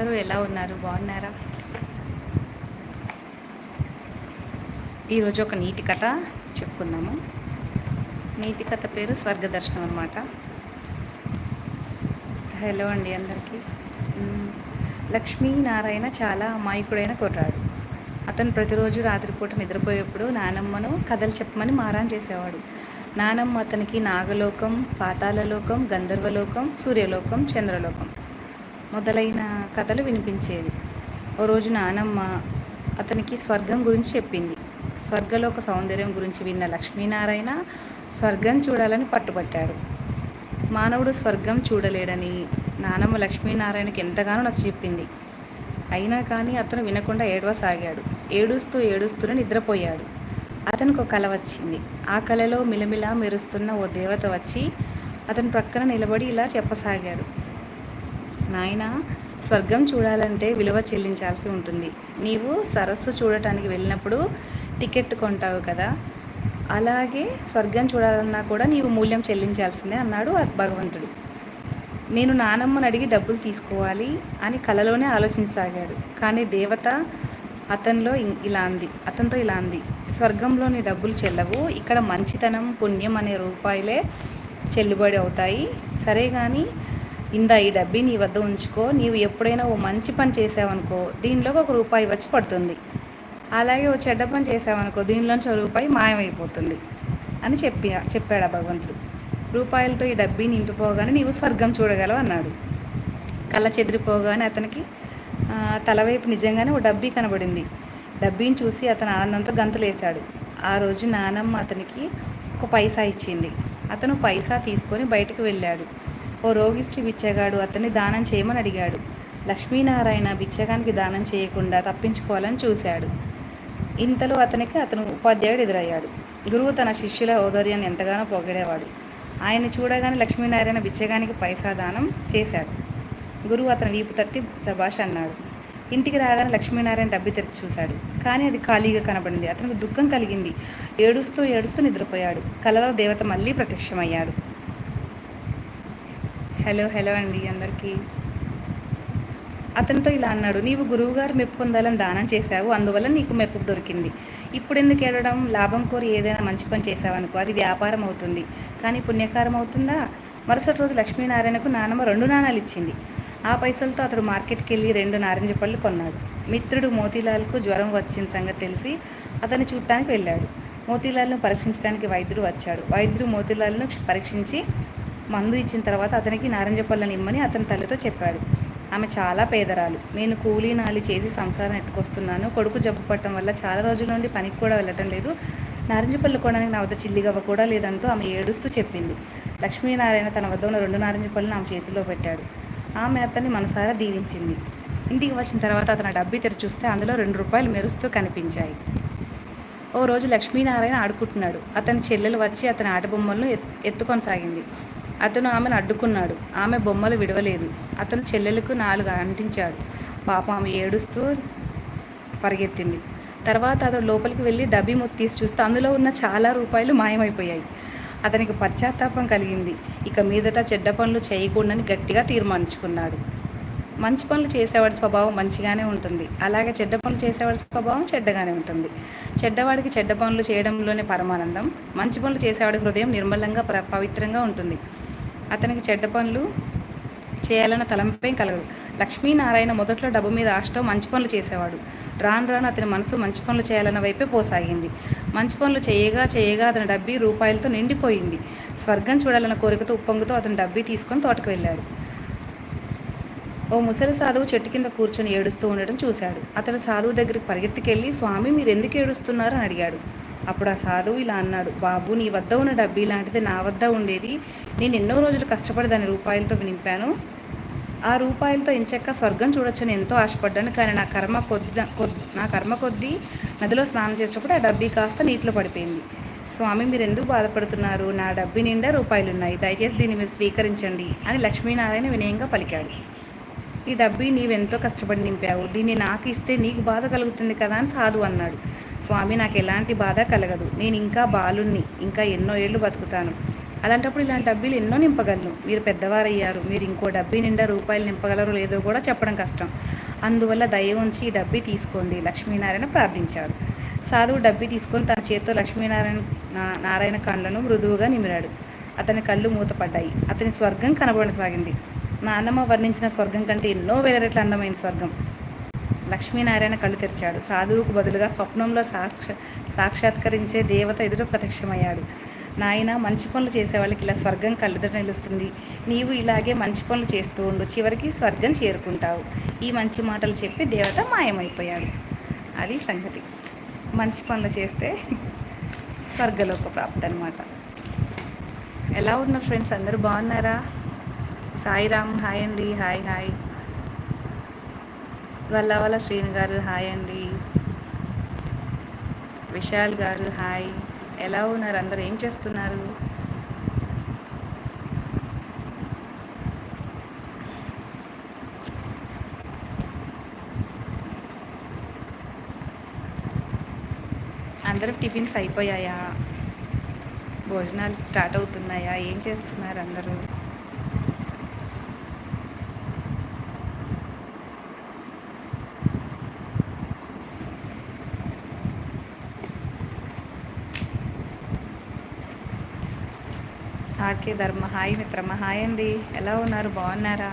అందరూ ఎలా ఉన్నారు? బాగున్నారా? ఈరోజు ఒక నీటి కథ చెప్పుకున్నాము నీతి కథ పేరు స్వర్గదర్శనం అనమాట హలో అండి అందరికీ. లక్ష్మీనారాయణ చాలా అమాయకుడైన కుర్రాడు. అతను ప్రతిరోజు రాత్రిపూట నిద్రపోయేప్పుడు నానమ్మను కథలు చెప్పమని మారాన్ చేసేవాడు. నానమ్మ అతనికి నాగలోకం పాతాళలోకం గంధర్వలోకం సూర్యలోకం చంద్రలోకం. మొదలైన కథలు వినిపించేది. ఓ రోజు నానమ్మ అతనికి స్వర్గం గురించి చెప్పింది. స్వర్గలోక సౌందర్యం గురించి విన్న లక్ష్మీనారాయణ స్వర్గం చూడాలని పట్టుబట్టాడు. మానవుడు స్వర్గం చూడలేడని నానమ్మ లక్ష్మీనారాయణకి ఎంతగానో నచ్చ చెప్పింది. అయినా కానీ అతను వినకుండా ఏడవసాగాడు. ఏడుస్తూ ఏడుస్తూనే నిద్రపోయాడు. అతనికి ఒక కల వచ్చింది. ఆ కలలో మిలమిలా మెరుస్తున్న ఓ దేవత వచ్చి అతని ప్రక్కన నిలబడి ఇలా చెప్పసాగాడు. నాయన స్వర్గం చూడాలంటే విలువ చెల్లించాల్సి ఉంటుంది. నీవు సరస్సు చూడటానికి వెళ్ళినప్పుడు టికెట్ కొంటావు కదా. అలాగే స్వర్గం చూడాలన్నా కూడా నీవు మూల్యం చెల్లించాల్సిందే అన్నాడు భగవంతుడు. నేను నానమ్మని అడిగి డబ్బులు తీసుకోవాలి అని కలలోనే ఆలోచించసాగాడు. కానీ దేవత అతనిలో ఇలా అంది. అతనితో ఇలా అంది. స్వర్గంలోని డబ్బులు చెల్లవు. ఇక్కడ మంచితనం పుణ్యం అనే రూపాయలే చెల్లుబడి అవుతాయి. సరే కానీ ఇందా ఈ డబ్బీ నీ వద్ద ఉంచుకో నీవు ఎప్పుడైనా ఓ మంచి పని చేసావనుకో దీనిలోకి ఒక రూపాయి వచ్చి పడుతుంది. అలాగే ఓ చెడ్డ పని చేసావనుకో దీనిలోంచి ఒక రూపాయి మాయమైపోతుంది అని చెప్పి చెప్పాడు ఆ భగవంతుడు. రూపాయలతో ఈ డబ్బీ నింపిపోగానే నీవు స్వర్గం చూడగలవు అన్నాడు. కళ్ళ చెదిరిపోగానే అతనికి తలవైపు నిజంగానే ఓ డబ్బీ కనబడింది. డబ్బీని చూసి అతను ఆనందంతో గంతులేశాడు. ఆ రోజు నానమ్మ అతనికి ఒక పైసా ఇచ్చింది. అతను పైసా తీసుకొని బయటకు వెళ్ళాడు. ఓ రోగిష్టి బిచ్చగాడు అతన్ని దానం చేయమని అడిగాడు. లక్ష్మీనారాయణ బిచ్చగానికి దానం చేయకుండా తప్పించుకోవాలని చూశాడు. ఇంతలో అతనికి అతను ఉపాధ్యాయుడు ఎదురయ్యాడు. గురువు తన శిష్యుల ఔదర్యాన్ని ఎంతగానో పొగిడేవాడు. ఆయన చూడగానే లక్ష్మీనారాయణ బిచ్చగానికి పైసా దానం చేశాడు. గురువు అతని వీపు తట్టి సభాష్ అన్నాడు. ఇంటికి రాగానే లక్ష్మీనారాయణ డబ్బి తెరిచి చూశాడు. కానీ అది ఖాళీగా కనబడింది. అతనికి దుఃఖం కలిగింది. ఏడుస్తూ ఏడుస్తూ నిద్రపోయాడు. కలలో దేవత మళ్ళీ ప్రత్యక్షమయ్యాడు. హలో హలో అండి అందరికీ. అతనితో ఇలా అన్నాడు నీవు గురువుగారు మెప్పు పొందాలని దానం చేశావు అందువల్ల నీకు మెప్పు దొరికింది. ఇప్పుడు ఎందుకు ఏడవడం? లాభం కోరి ఏదైనా మంచి పని చేసావనుకో అది వ్యాపారం అవుతుంది. కానీ పుణ్యకారం అవుతుందా? మరుసటి రోజు లక్ష్మీనారాయణకు నానమ్మ రెండు నాణాలు ఇచ్చింది. ఆ పైసలతో అతడు మార్కెట్కి వెళ్ళి రెండు నారింజ పళ్ళు కొన్నాడు. మిత్రుడు మోతీలాల్కు జ్వరం వచ్చిన సంగతి తెలిసి అతన్ని చూడటానికి వెళ్ళాడు. మోతీలాల్ను పరీక్షించడానికి వైద్యుడు వచ్చాడు. వైద్యుడు మోతీలాల్ను పరీక్షించి మందు ఇచ్చిన తర్వాత అతనికి నారింజ పళ్ళని ఇమ్మని అతని తల్లితో చెప్పాడు. ఆమె చాలా పేదరాలు. నేను కూలీ నాలి చేసి సంసారం ఎట్టుకొస్తున్నాను. కొడుకు జబ్బు పట్టడం వల్ల చాలా రోజుల నుండి పనికి కూడా వెళ్ళటం లేదు. నారింజ పళ్ళు కొనడానికి నా వద్ద చిల్లిగవ్వ కూడా లేదంటూ ఆమె ఏడుస్తూ చెప్పింది. లక్ష్మీనారాయణ తన వద్ద ఉన్న రెండు నారింజ పళ్ళని ఆమె చేతిలో పెట్టాడు. ఆమె అతన్ని మనసారా దీవించింది. ఇంటికి వచ్చిన తర్వాత అతను డబ్బి తెరిచి చూస్తే అందులో రెండు రూపాయలు మెరుస్తూ కనిపించాయి. ఓ రోజు లక్ష్మీనారాయణ ఆడుకుంటున్నాడు. అతని చెల్లెలు వచ్చి అతని ఆట బొమ్మలను ఎత్- ఎత్తుకొని సాగింది. అతను ఆమెను అడ్డుకున్నాడు. ఆమె బొమ్మలు విడవలేదు. అతను చెల్లెలకు నాలుగు అంటించాడు. పాపం ఆమె ఏడుస్తూ పరిగెత్తింది. తర్వాత అతడు లోపలికి వెళ్ళి డబ్బీ మొత్తి తీసి చూస్తే అందులో ఉన్న చాలా రూపాయలు మాయమైపోయాయి. అతనికి పశ్చాత్తాపం కలిగింది. ఇక మీదట చెడ్డ పనులు చేయకూడదని గట్టిగా తీర్మానించుకున్నాడు. మంచి పనులు చేసేవాడి స్వభావం మంచిగానే ఉంటుంది. అలాగే చెడ్డ పనులు చేసేవాడి స్వభావం చెడ్డగానే ఉంటుంది. చెడ్డవాడికి చెడ్డ పనులు చేయడంలోనే పరమానందం మంచి పనులు చేసేవాడి హృదయం నిర్మలంగా ప్ర- పవిత్రంగా ఉంటుంది. అతనికి చెడ్డ పనులు చేయాలన్న తలంపేం కలగదు. లక్ష్మీనారాయణ మొదట్లో డబ్బు మీద ఆశతో మంచి పనులు చేసేవాడు. రాను రాను అతని మనసు మంచి పనులు చేయాలన్న వైపే పోసాగింది. మంచి పనులు చేయగా చేయగా అతని డబ్బీ రూపాయలతో నిండిపోయింది. స్వర్గం చూడాలన్న కోరికతో ఉప్పొంగుతో అతని డబ్బీ తీసుకొని తోటకు వెళ్ళాడు. ఓ ముసలి సాధువు చెట్టు కింద కూర్చొని ఏడుస్తూ ఉండడం చూశాడు. అతను సాధువు దగ్గరికి పరిగెత్తికెళ్ళి స్వామి మీరు ఎందుకు ఏడుస్తున్నారు? అని అడిగాడు. అప్పుడు ఆ సాధువు ఇలా అన్నాడు బాబు నీ వద్ద ఉన్న డబ్బీ లాంటిది నా వద్ద ఉండేది. నేను ఎన్నో రోజులు కష్టపడి దాని రూపాయలతో నింపాను ఆ రూపాయలతో ఇంచక్క స్వర్గం చూడొచ్చని ఎంతో ఆశపడ్డాను. కానీ నా కర్మ కొద్ది కొద్ది నా కర్మ కొద్దీ నదిలో స్నానం చేసేటప్పుడు ఆ డబ్బీ కాస్త నీటిలో పడిపోయింది. స్వామి మీరు ఎందుకు బాధపడుతున్నారు? నా డబ్బీ నిండా రూపాయలు ఉన్నాయి దయచేసి దీన్ని మీరు స్వీకరించండి అని లక్ష్మీనారాయణ వినయంగా పలికాడు. ఈ డబ్బీ నీవెంతో కష్టపడి నింపావు. దీన్ని నాకు ఇస్తే నీకు బాధ కలుగుతుంది కదా అని సాధు అన్నాడు. స్వామి నాకు ఎలాంటి బాధ కలగదు. నేను ఇంకా బాలుణ్ణి ఇంకా ఎన్నో ఏళ్ళు బతుకుతాను. అలాంటప్పుడు ఇలాంటి డబ్బీలు ఎన్నో నింపగలను. మీరు పెద్దవారయ్యారు మీరు ఇంకో డబ్బీ నిండా రూపాయలు నింపగలరో లేదో కూడా చెప్పడం కష్టం. అందువల్ల దయ ఉంచి ఈ డబ్బీ తీసుకోండి లక్ష్మీనారాయణ ప్రార్థించాడు. సాధువు డబ్బీ తీసుకొని తన చేతితో లక్ష్మీనారాయణ నారాయణ కళ్ళను మృదువుగా నిమిరాడు. అతని కళ్ళు మూతపడ్డాయి. అతని స్వర్గం కనబడసాగింది. నాన్నమ్మ వర్ణించిన స్వర్గం కంటే ఎన్నో వేల రెట్ల అందమైన స్వర్గం. లక్ష్మీనారాయణ కళ్ళు తెరిచాడు. సాధువుకు బదులుగా స్వప్నంలో సాక్ష సాక్షాత్కరించే దేవత ఎదుట ప్రత్యక్షమయ్యాడు. నాయన మంచి పనులు చేసేవాళ్ళకి ఇలా స్వర్గం కళ్ళెదుట నిలుస్తుంది. నీవు ఇలాగే మంచి పనులు చేస్తూ ఉండు. చివరికి స్వర్గం చేరుకుంటావు. ఈ మంచి మాటలు చెప్పి దేవత మాయమైపోయాడు. అది సంగతి. మంచి పనులు చేస్తే స్వర్గలోక ప్రాప్తి అనమాట ఎలా ఉన్నారు ఫ్రెండ్స్? అందరూ బాగున్నారా? సాయిరామ్ హాయ్ అండి. Hi hi. వల్లవల శ్రీని గారు హాయ్ అండి. విశాల్ గారు హాయ్. ఎలా ఉన్నారు? అందరు ఏం చేస్తున్నారు? అందరూ టిఫిన్స్ అయిపోయాయా? భోజనాలు స్టార్ట్ అవుతున్నాయా? ఏం చేస్తున్నారు అందరూ? ఆర్కే ధర్మ. హాయ్ మిత్రమ్మ హాయ్ అండి. ఎలా ఉన్నారు? బాగున్నారా?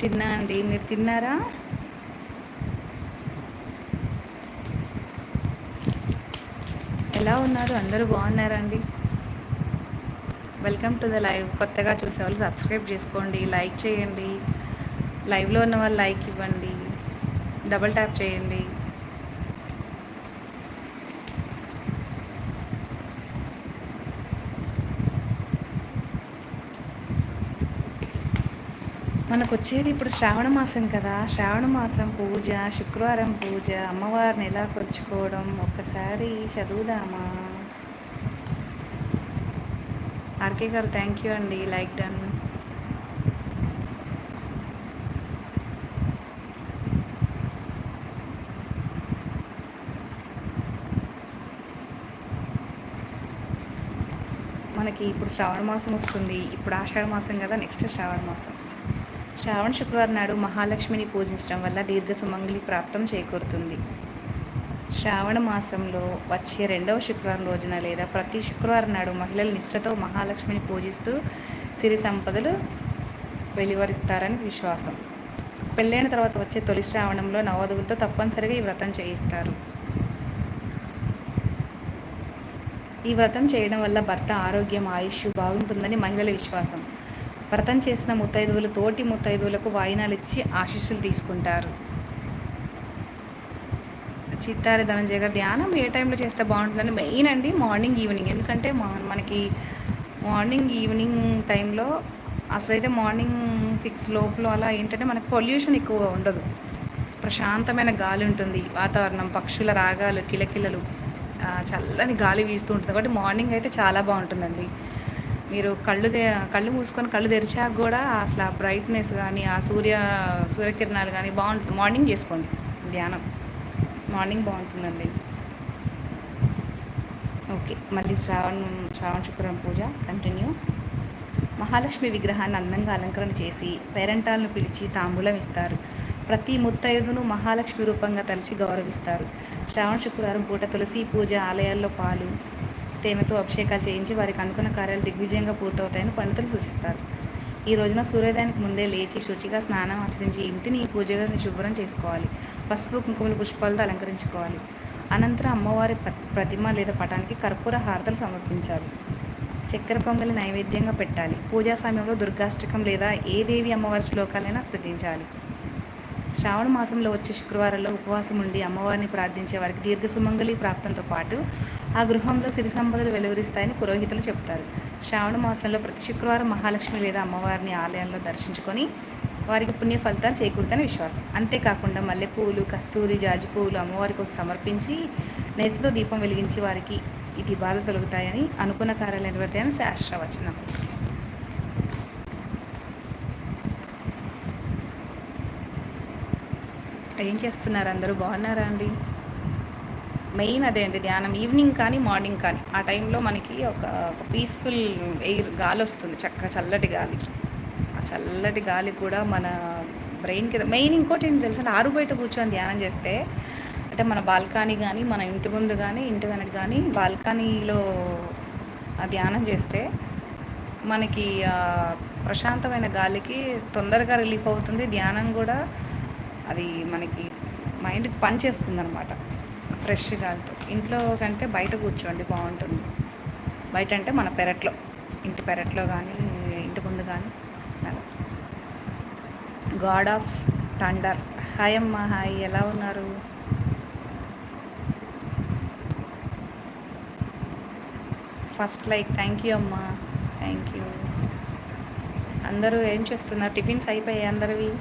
తిన్నా అండి. మీరు తిన్నారా? ఎలా ఉన్నారు? అందరూ బాగున్నారండి వెల్కమ్ టు ద లైవ్ కొత్తగా చూసే వాళ్ళు సబ్స్క్రైబ్ చేసుకోండి లైక్ చేయండి. లైవ్లో ఉన్న వాళ్ళు లైక్ ఇవ్వండి. డబల్ ట్యాప్ చేయండి. మనకు వచ్చేది ఇప్పుడు శ్రావణ మాసం కదా. శ్రావణ మాసం పూజ శుక్రవారం పూజ అమ్మవారిని ఎలా కొలుచుకోవడం ఒక్కసారి చదువుదామా? ఆర్కే గారు థ్యాంక్ యూ అండి. లైక్ డన్ మనకి ఇప్పుడు శ్రావణ మాసం వస్తుంది. ఇప్పుడు ఆషాఢ మాసం కదా నెక్స్ట్ శ్రావణ మాసం. శ్రావణ శుక్రవారం నాడు మహాలక్ష్మిని పూజించడం వల్ల దీర్ఘ సుమంగళి ప్రాప్తం చేకూరుతుంది. శ్రావణ మాసంలో వచ్చే రెండవ శుక్రవారం రోజున లేదా ప్రతి శుక్రవారం నాడు మహిళలు నిష్ఠతో మహాలక్ష్మిని పూజిస్తూ సిరి సంపదలు వెలువరిస్తారని విశ్వాసం. పెళ్ళైన తర్వాత వచ్చే తొలి శ్రావణంలో నవవధువులతో తప్పనిసరిగా ఈ వ్రతం చేయిస్తారు. ఈ వ్రతం చేయడం వల్ల భర్త ఆరోగ్యం ఆయుష్ బాగుంటుందని మహిళల విశ్వాసం. వ్రతం చేసిన ముత్తైదువులు తోటి ముత్తైదువులకు వాయినాలు ఇచ్చి ఆశీస్సులు తీసుకుంటారు. చిత్తారి ధనంజయ గారు ధ్యానం ఏ టైంలో చేస్తే బాగుంటుందని మెయిన్ అండి మార్నింగ్ ఈవినింగ్ ఎందుకంటే మనకి మార్నింగ్ ఈవినింగ్ టైంలో అసలైతే మార్నింగ్ సిక్స్ లోపల అలా ఏంటంటే మనకు పొల్యూషన్ ఎక్కువగా ఉండదు. ప్రశాంతమైన గాలి ఉంటుంది వాతావరణం పక్షుల రాగాలు కిలకిలలు చల్లని గాలి వీస్తూ ఉంటుంది. కాబట్టి మార్నింగ్ అయితే చాలా బాగుంటుందండి. మీరు కళ్ళు కళ్ళు మూసుకొని కళ్ళు తెరిచాక కూడా అసలు ఆ బ్రైట్నెస్ కానీ ఆ సూర్య సూర్యకిరణాలు కానీ బాగుంటుంది. మార్నింగ్ చేసుకోండి ధ్యానం. మార్నింగ్ బాగుంటుందండి. ఓకే మళ్ళీ శ్రావణ శ్రావణ శుక్రవారం పూజ కంటిన్యూ. మహాలక్ష్మి విగ్రహాన్ని అందంగా అలంకరణ చేసి పేరెంటాలను పిలిచి తాంబూలం ఇస్తారు. ప్రతి ముత్తైదును మహాలక్ష్మి రూపంగా తలిచి గౌరవిస్తారు. శ్రావణ శుక్రవారం పూట తులసి పూజ ఆలయాల్లో పాలు తేనెతో అభిషేకాలు చేయించి వారికి అనుకున్న కార్యాలు దిగ్విజయంగా పూర్తవుతాయని పండితులు సూచిస్తారు. ఈ రోజున సూర్యోదయానికి ముందే లేచి శుచిగా స్నానం ఆచరించి ఇంటిని పూజగా శుభ్రం చేసుకోవాలి. పసుపు కుంకుమల పుష్పాలతో అలంకరించుకోవాలి. అనంతరం అమ్మవారి ప్రతిమ లేదా పటానికి కర్పూర హారతలు సమర్పించాలి. చక్కెర పొంగలి నైవేద్యంగా పెట్టాలి. పూజా సమయంలో దుర్గాష్టకం లేదా ఏ దేవి అమ్మవారి శ్లోకాలైనా స్థుతించాలి. శ్రావణ మాసంలో వచ్చే శుక్రవారంలో ఉపవాసం ఉండి అమ్మవారిని ప్రార్థించే వారికి దీర్ఘ సుమంగళి ప్రాప్తంతో పాటు ఆ గృహంలో సిరి సంపదలు వెలువరిస్తాయని పురోహితులు చెప్తారు. శ్రావణ మాసంలో ప్రతి శుక్రవారం మహాలక్ష్మి లేదా అమ్మవారిని ఆలయంలో దర్శించుకొని వారికి పుణ్య ఫలితాలు చేకూరుతాయని విశ్వాసం. అంతేకాకుండా మల్లెపూలు కస్తూరి జాజి పువ్వులు అమ్మవారి కోసం సమర్పించి నెత్తితో దీపం వెలిగించి వారికి ఇది బాధ తొలుగుతాయని అనుకున్న కార్యాలు నెరవేరుతాయని శాస్త్రవచనం ఏం చేస్తున్నారు అందరూ? బాగున్నారా అండి? మెయిన్ అదే అండి ధ్యానం. ఈవినింగ్ కానీ మార్నింగ్ కానీ. ఆ టైంలో మనకి ఒక పీస్ఫుల్ ఎయిర్ గాలి వస్తుంది. చక్కగా చల్లటి గాలి. చల్లటి గాలి కూడా మన బ్రెయిన్కి మెయిన్ ఇంకోటి ఏంటి తెలుసా? ఆరు బయట కూర్చొని ధ్యానం చేస్తే అంటే మన బాల్కనీ కానీ మన ఇంటి ముందు కానీ ఇంటి వెనక కానీ బాల్కనీలో ధ్యానం చేస్తే మనకి ప్రశాంతమైన గాలికి తొందరగా రిలీఫ్ అవుతుంది. ధ్యానం కూడా అది మనకి మైండ్కి పని చేస్తుంది అనమాట ఫ్రెష్ గాలితో. ఇంట్లో కంటే బయట కూర్చోండి బాగుంటుంది. బయట అంటే మన పెరట్లో. ఇంటి పెరట్లో కానీ ఇంటి ముందు కానీ గాడ్ ఆఫ్ థండర్. హాయ్ అమ్మ హాయ్. ఎలా ఉన్నారు? ఫస్ట్ లైక్ థ్యాంక్ యూ అమ్మా. Thank you. అందరూ ఏం చేస్తున్నారు? టిఫిన్స్ అయిపోయాయి అందరివి?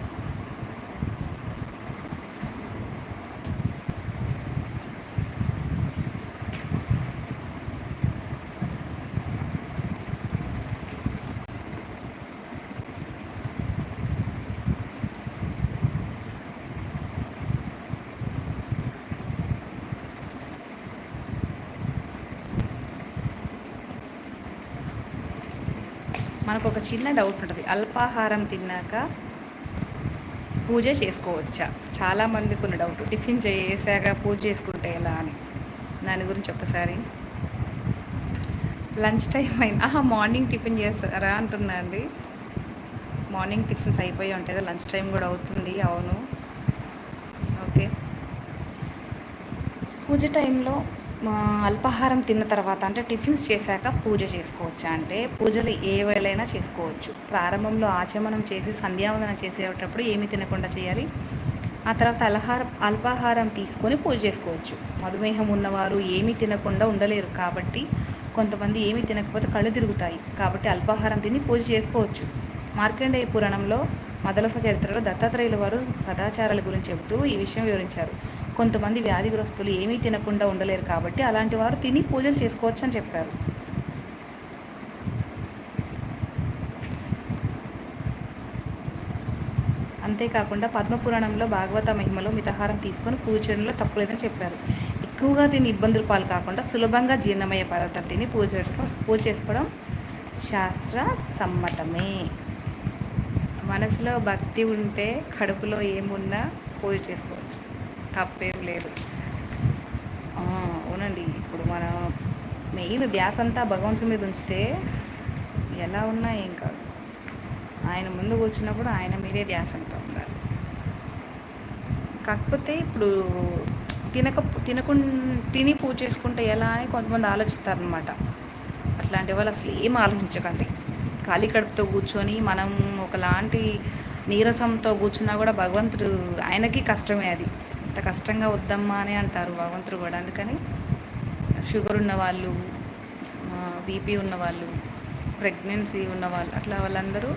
మనకు ఒక చిన్న డౌట్ ఉంటుంది. అల్పాహారం తిన్నాక పూజ చేసుకోవచ్చా? చాలామందికి ఉన్న డౌట్ టిఫిన్ చేసాక పూజ చేసుకుంటే ఎలా అని. దాని గురించి ఒకసారి లంచ్ టైం అయినా ఆహా మార్నింగ్ టిఫిన్ చేస్తారా అంటున్నా అండి. మార్నింగ్ టిఫిన్స్ అయిపోయి ఉంటాయి కదా లంచ్ టైం కూడా అవుతుంది. అవును. ఓకే. పూజ టైంలో అల్పాహారం తిన్న తర్వాత అంటే టిఫిన్స్ చేశాక పూజ చేసుకోవచ్చా అంటే పూజలు ఏ వేళైనా చేసుకోవచ్చు. ప్రారంభంలో ఆచమనం చేసి సంధ్యావందనం చేసేటప్పుడు ఏమి తినకుండా చేయాలి? ఆ తర్వాత అల్హారం అల్పాహారం తీసుకొని పూజ చేసుకోవచ్చు. మధుమేహం ఉన్నవారు ఏమీ తినకుండా ఉండలేరు కాబట్టి కొంతమంది ఏమీ తినకపోతే కళ్ళు తిరుగుతాయి. కాబట్టి అల్పాహారం తిని పూజ చేసుకోవచ్చు. మార్కండేయ పురాణంలో మదలస చరిత్రలో దత్తాత్రేయుల వారు సదాచారాల గురించి చెబుతూ ఈ విషయం వివరించారు. కొంతమంది వ్యాధిగ్రస్తులు ఏమీ తినకుండా ఉండలేరు కాబట్టి అలాంటి వారు తిని పూజలు చేసుకోవచ్చు అని చెప్పారు. అంతేకాకుండా పద్మపురాణంలో భాగవత మహిమలో మితహారం తీసుకొని పూజ చేయడంలో తప్పులేదని చెప్పారు. ఎక్కువగా తిని ఇబ్బందులు పాలు కాకుండా సులభంగా జీర్ణమయ్యే పదార్థం తిని పూజ పూజ చేసుకోవడం శాస్త్ర సమ్మతమే. మనసులో భక్తి ఉంటే కడుపులో ఏమున్నా పూజ చేసుకోవచ్చు. తప్పేం లేదు. అవునండి. ఇప్పుడు మన మెయిన్ ధ్యాస అంతా భగవంతుడి మీద ఉంచితే ఎలా ఉన్నా ఏం కాదు. ఆయన ముందు కూర్చున్నప్పుడు ఆయన మీదే ధ్యాస అంతా ఉండాలి. కాకపోతే ఇప్పుడు తినక తినకు తిని పూజ చేసుకుంటే ఎలా అని కొంతమంది ఆలోచిస్తారనమాట అట్లాంటి వాళ్ళు అసలు ఏం ఆలోచించకండి. ఖాళీ కడుపుతో కూర్చొని మనం ఒకలాంటి నీరసంతో కూర్చున్నా కూడా భగవంతుడు ఆయనకి కష్టమే అది. అంత కష్టంగా వద్దమ్మా అని అంటారు భగవంతుడు కూడా. అందుకని షుగర్ ఉన్నవాళ్ళు బీపీ ఉన్నవాళ్ళు ప్రెగ్నెన్సీ ఉన్నవాళ్ళు అట్లా వాళ్ళందరూ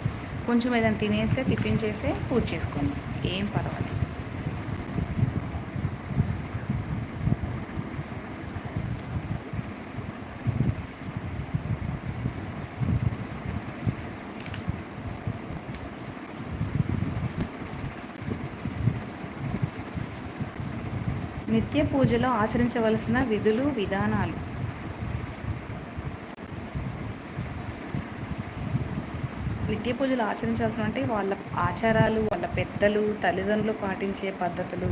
కొంచెం ఏదైనా తినేసే టిఫిన్ చేసే పూజ చేసుకోండి. ఏం పర్వాలేదు. నిత్య పూజలో ఆచరించవలసిన విధులు విధానాలు. నిత్య పూజలు ఆచరించాల్సిన అంటే వాళ్ళ ఆచారాలు వాళ్ళ పెద్దలు తల్లిదండ్రులు పాటించే పద్ధతులు.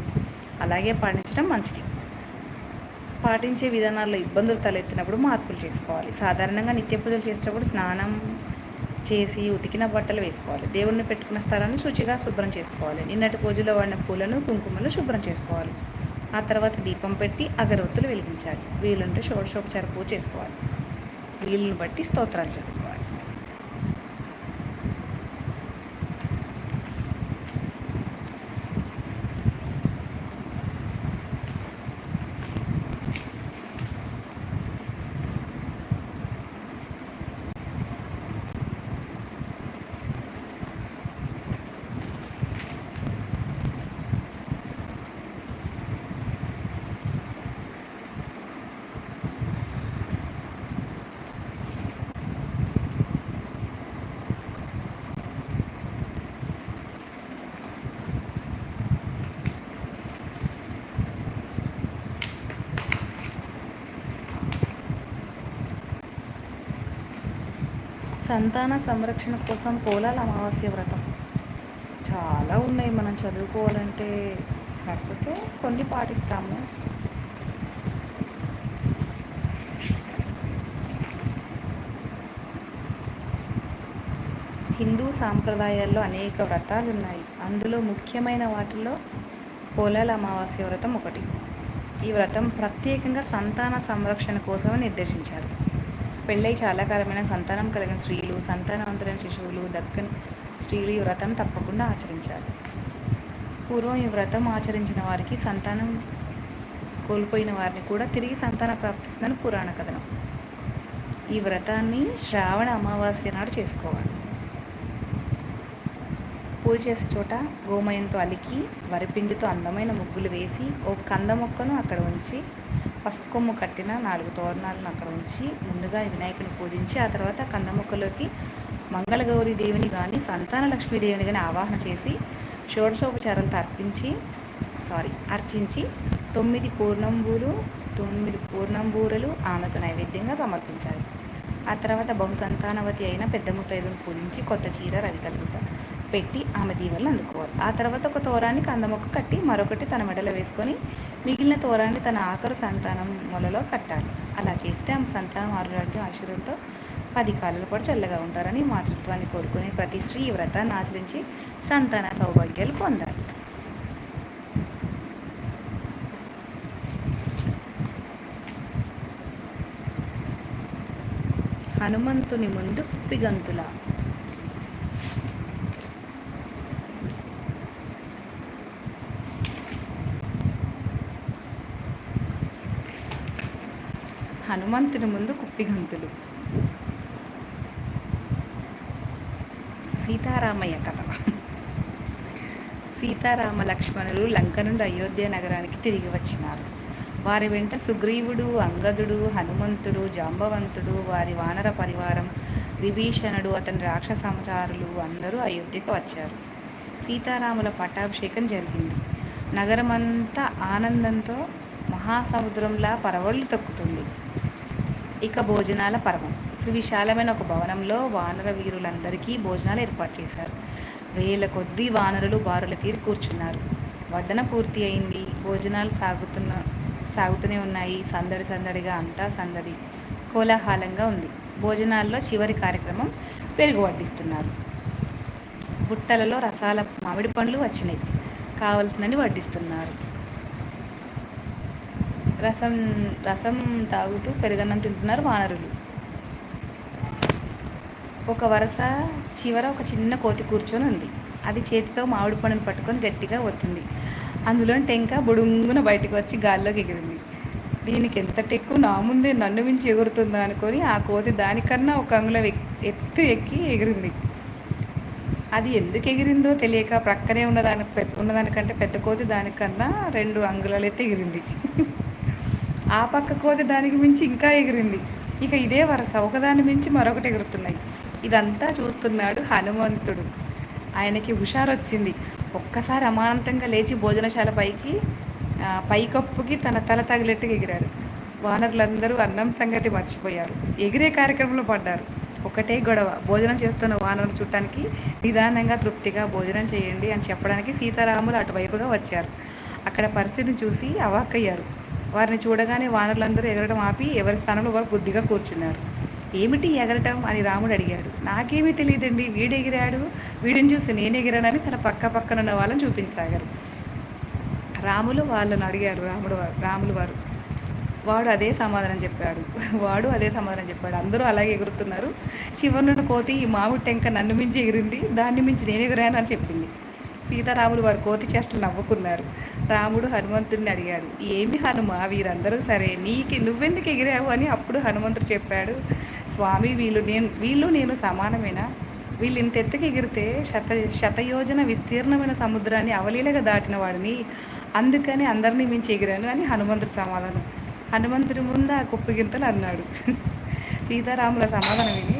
అలాగే పాటించడం మంచిది. పాటించే విధానాల్లో ఇబ్బందులు తలెత్తినప్పుడు మార్పులు చేసుకోవాలి. సాధారణంగా నిత్య పూజలు చేసేటప్పుడు స్నానం చేసి ఉతికిన బట్టలు వేసుకోవాలి. దేవుడిని పెట్టుకున్న స్థలాన్ని శుచిగా శుభ్రం చేసుకోవాలి. నిన్నటి పూజలో వాడిన పూలను కుంకుమలు శుభ్రం చేసుకోవాలి. ఆ తర్వాత దీపం పెట్టి అగరవత్తులు వెలిగించాలి. వీలుంటే షోడశోపచార పూజ చేసుకోవాలి. వీలుని బట్టి స్తోత్రాలు చెప్పాలి సంతాన సంరక్షణ కోసం పోలాల అమావాస్య వ్రతం. చాలా ఉన్నాయి మనం చదువుకోవాలంటే కాకపోతే కొన్ని పాటిస్తాము. హిందూ సాంప్రదాయాల్లో అనేక వ్రతాలు ఉన్నాయి అందులో ముఖ్యమైన వాటిలో పోలాల అమావాస్య వ్రతం ఒకటి. ఈ వ్రతం ప్రత్యేకంగా సంతాన సంరక్షణ కోసం నిర్దేశించారు. పెళ్ళై చాలా కాలమైన సంతానం కలిగిన స్త్రీలు సంతానవంతులైన శిశువులు దక్కని స్త్రీలు ఈ వ్రతం తప్పకుండా ఆచరించాలి. పూర్వం ఈ వ్రతం ఆచరించిన వారికి సంతానం కోల్పోయిన వారిని కూడా తిరిగి సంతానం ప్రాప్తిస్తుందని పురాణ కథనం. ఈ వ్రతాన్ని శ్రావణ అమావాస్య నాడు చేసుకోవాలి. పూజ చేసే చోట గోమయంతో అలికి వరిపిండితో అందమైన ముగ్గులు వేసి ఓ కంద మొక్కను అక్కడ ఉంచి పసుపు కొమ్ము కట్టిన నాలుగు తోరణాలను అక్కడ ఉంచి ముందుగా వినాయకుని పూజించి ఆ తర్వాత కందముక్కలోకి మంగళగౌరి దేవిని కానీ సంతాన లక్ష్మీదేవిని కానీ ఆవాహన చేసి షోడశోపచారాలతో అర్పించి సారీ అర్చించి తొమ్మిది పూర్ణంబూలు తొమ్మిది పూర్ణంబూరలు ఆమెకు నైవేద్యంగా సమర్పించాలి. ఆ తర్వాత బహుసంతానవతి అయిన పెద్ద ముత్తైదును పూజించి కొత్త చీర రవికల్పిక పెట్టి ఆమె దీవెనలు అందుకోవాలి. ఆ తర్వాత ఒక తోరాన్ని కందమొక్క కట్టి మరొకటి తన మెడలో వేసుకొని మిగిలిన తోరాన్ని తన ఆఖరు సంతానం మొలలో కట్టాలి. అలా చేస్తే ఆమె సంతానం ఆరోగ్యం ఆశీర్వంతో పది కాలాలు కూడా చల్లగా ఉంటారని మాతృత్వాన్ని కోరుకునే ప్రతి స్త్రీ ఈ వ్రతాన్ని ఆచరించి సంతాన సౌభాగ్యాలు పొందాలి. హనుమంతుని ముందు కుప్పిగంతుల హనుమంతుని ముందు కుప్పిగంతులు. సీతారామయ్య కథ. సీతారామ లక్ష్మణులు లంక నుండి అయోధ్య నగరానికి తిరిగి వచ్చినారు. వారి వెంట సుగ్రీవుడు అంగదుడు హనుమంతుడు జాంబవంతుడు వారి వానర పరివారం విభీషణుడు అతని రాక్షసమచారులు అందరూ అయోధ్యకు వచ్చారు. సీతారాముల పట్టాభిషేకం జరిగింది. నగరమంతా ఆనందంతో మహాసముద్రంలా పరవళ్ళు తొక్కుతుంది. ఇక భోజనాల పర్వం. సువిశాలమైన ఒక భవనంలో వానర వీరులందరికీ భోజనాలు ఏర్పాటు చేశారు. వేల కొద్దీ వానరులు బారుల తీరి కూర్చున్నారు. వడ్డన పూర్తి అయింది. భోజనాలు సాగుతున్న సాగుతూనే ఉన్నాయి. సందడి సందడిగా అంతా సందడి కోలాహలంగా ఉంది. భోజనాల్లో చివరి కార్యక్రమం పెరుగు వడ్డిస్తున్నారు. బుట్టలలో రసాల మామిడి పండ్లు వచ్చినాయి. కావలసినవి వడ్డిస్తున్నారు. రసం రసం తాగుతూ పెరుగన్నం తింటున్నారు వానరులు. ఒక వరుస చివర ఒక చిన్న కోతి కూర్చొని ఉంది. అది చేతితో మామిడి పండును పట్టుకొని గట్టిగా వస్తుంది అందులో టెంక బుడుంగున బయటకు వచ్చి గాల్లోకి ఎగిరింది. దీనికి ఎంత టెక్కు? నా ముందే నన్ను మించి ఎగురుతుందా అనుకొని ఆ కోతి దానికన్నా ఒక అంగుళం ఎత్తు ఎక్కి ఎగిరింది. అది ఎందుకు ఎగిరిందో తెలియక ప్రక్కనే ఉన్నదాని ఉన్నదానికంటే పెద్ద కోతి దానికన్నా రెండు అంగుళాలు ఎత్తి ఎగిరింది. ఆ పక్క కోతి దానికి మించి ఇంకా ఎగిరింది. ఇక ఇదే వరస ఒకదాని మించి మరొకటి ఎగురుతున్నాయి. ఇదంతా చూస్తున్నాడు హనుమంతుడు. ఆయనకి హుషారొచ్చింది. ఒక్కసారి అమానంతంగా లేచి భోజనశాల పైకి పైకప్పుకి తన తల తగిలేట్టుగా ఎగిరాడు. వానరులందరూ అన్నం సంగతి మర్చిపోయారు. ఎగిరే కార్యక్రమంలో పడ్డారు. ఒకటే గొడవ భోజనం చేస్తున్న వానరులు చూడటానికి నిదానంగా తృప్తిగా భోజనం చేయండి అని చెప్పడానికి సీతారాములు అటువైపుగా వచ్చారు. అక్కడ పరిస్థితిని చూసి అవాక్కయ్యారు. వారిని చూడగానే వానరులందరూ ఎగరటం ఆపి ఎవరి స్థానంలో వారు బుద్ధిగా కూర్చున్నారు. ఏమిటి ఎగరటం అని రాముడు అడిగాడు. నాకేమీ తెలియదండి. వీడెగిరాడు. వీడిని చూసి నేను ఎగిరానని తన పక్క పక్కన ఉన్న వాళ్ళని చూపించసాగారు. రాములు వాళ్ళని అడిగారు. రాముడు వారు రాములు వారు వాడు అదే సమాధానం చెప్పాడు. వాడు అదే సమాధానం చెప్పాడు. అందరూ అలాగే ఎగురుతున్నారు. చివరిన కోతి ఈ మామిడి టెంక నన్ను మించి ఎగిరింది. దాన్ని మించి నేను ఎగిరాను అని చెప్పింది. సీతారాములు వారి కోతి చేష్టలు నవ్వుకున్నారు. రాముడు హనుమంతుడిని అడిగాడు ఏమి హనుమ? వీరందరూ సరే నీకు నువ్వెందుకు ఎగిరావు? అని అప్పుడు హనుమంతుడు చెప్పాడు స్వామి వీళ్ళు నేను వీళ్ళు నేను సమానమేనా? వీళ్ళు ఇంత ఎత్తుకు ఎగిరితే శత శతయోజన విస్తీర్ణమైన సముద్రాన్ని అవలీలగా దాటిన వాడిని అందుకని అందరినీ మించి ఎగిరాను అని హనుమంతుడు సమాధానం హనుమంతుడి ముందు ఆ కుప్పగింతలు అన్నాడు. సీతారాముల సమాధానం విని